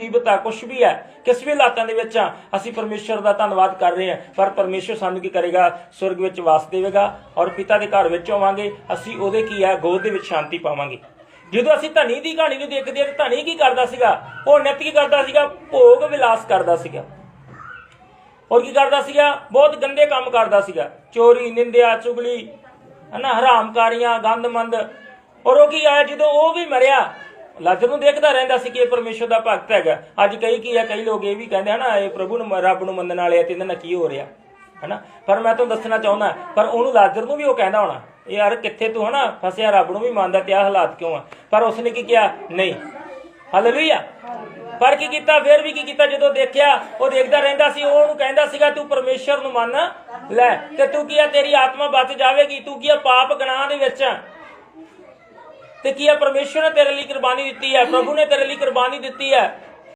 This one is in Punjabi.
ਮੁਸੀਬਤ ਆ ਕੁਝ ਵੀ ਹੈ, ਕਿਸ ਵੀ ਹਾਲਾਤਾਂ ਦੇ ਵਿੱਚ ਆ, ਅਸੀਂ ਪਰਮੇਸ਼ਰ ਦਾ ਧੰਨਵਾਦ ਕਰ ਰਹੇ ਹਾਂ। ਪਰ ਪਰਮੇਸ਼ਰ ਸਾਨੂੰ ਕੀ ਕਰੇਗਾ? ਸੁਰਗ ਵਿੱਚ ਵਾਸ ਦੇਵੇਗਾ ਔਰ ਪਿਤਾ ਦੇ ਘਰ ਵਿੱਚ ਹੋਵਾਂਗੇ। ਅਸੀਂ ਉਹਦੇ ਕੀ ਹੈ? ਗੋਦ ਦੇ ਵਿੱਚ ਸ਼ਾਂਤੀ ਪਾਵਾਂਗੇ। ਜਦੋਂ ਅਸੀਂ ਧਨੀ ਦੀ ਕਹਾਣੀ ਨੂੰ ਦੇਖਦੇ ਹਾਂ ਧਨੀ ਕੀ ਕਰਦਾ ਸੀਗਾ? ਉਹ ਨਿਤ ਕੀ ਕਰਦਾ ਸੀਗਾ? ਭੋਗ ਵਿਲਾਸ ਕਰਦਾ ਸੀਗਾ। ਔਰ ਕੀ ਕਰਦਾ ਸੀਗਾ? ਬਹੁਤ ਗੰਦੇ ਕੰਮ ਕਰਦਾ ਸੀਗਾ। ਚੋਰੀ, ਨਿੰਦਿਆ, ਚੁਗਲੀ, ਹਨਾ, ਹਰਾਮਕਾਰੀਆਂ, ਗੰਦਮੰਦ। ਔਰ ਉਹ ਕੀ ਆਇਆ? ਜਦੋਂ ਉਹ ਵੀ ਮਰਿਆ ਲਾਜ਼ਰ ਨੂੰ ਦੇਖਦਾ ਰਹਿੰਦਾ ਸੀ ਕਿ ਇਹ ਪਰਮੇਸ਼ਰ ਦਾ ਭਗਤ ਹੈਗਾ। ਅੱਜ ਕਈ ਕੀ ਆ, ਕਈ ਲੋਕ ਇਹ ਵੀ ਕਹਿੰਦੇ ਹਨਾ ਇਹ ਪ੍ਰਭੂ ਨੂੰ ਰੱਬ ਨੂੰ ਮੰਨਣ ਵਾਲੇ ਆ ਤੇ ਇਹਨਾਂ ਨਾਲ ਕੀ ਹੋ ਰਿਹਾ? ਹਨਾ? ਪਰ ਮੈਂ ਤੁਹਾਨੂੰ ਦੱਸਣਾ ਚਾਹੁੰਦਾ, ਪਰ ਉਹਨੂੰ ਲਾਜ਼ਰ ਨੂੰ ਵੀ ਉਹ ਕਹਿੰਦਾ ਹੋਣਾ ਯਾਰ ਕਿੱਥੇ ਤੂੰ ਹਨਾ? ਫਸਿਆ, ਰੱਬ ਨੂੰ ਵੀ ਮੰਨਦਾ ਤੇ ਆਹ ਹਾਲਾਤ ਕਿਉਂ ਆ? ਪਰ ਉਸਨੇ ਕੀ ਕਿਹਾ? ਨਹੀਂ। ਹਾਲੇਲੂਇਆ ਪਰ ਕੀ ਕੀਤਾ? ਫਿਰ ਵੀ ਕੀ ਕੀਤਾ? ਜਦੋਂ ਦੇਖਿਆ, ਉਹ ਦੇਖਦਾ ਰਹਿੰਦਾ ਸੀ, ਉਹ ਉਹਨੂੰ ਕਹਿੰਦਾ ਸੀਗਾ, ਤੂੰ ਪਰਮੇਸ਼ਰ ਨੂੰ ਮੰਨ, ਲੈ। ਤੇ ਤੂੰ ਕੀ ਆ? ਤੇਰੀ ਆਤਮਾ ਬਚ ਜਾਵੇਗੀ। ਤੂੰ ਕੀ ਆ? ਪਾਪ ਗਨਾਹ ਦੇ ਵਿੱਚ ਤੇ ਕੀ ਹੈ ਪਰਮੇਸ਼ਰ ਨੇ ਤੇਰੇ ਲਈ ਕੁਰਬਾਨੀ ਦਿੱਤੀ ਹੈ, ਪ੍ਰਭੂ ਨੇ ਤੇਰੇ ਲਈ ਕੁਰਬਾਨੀ ਦਿੱਤੀ ਹੈ।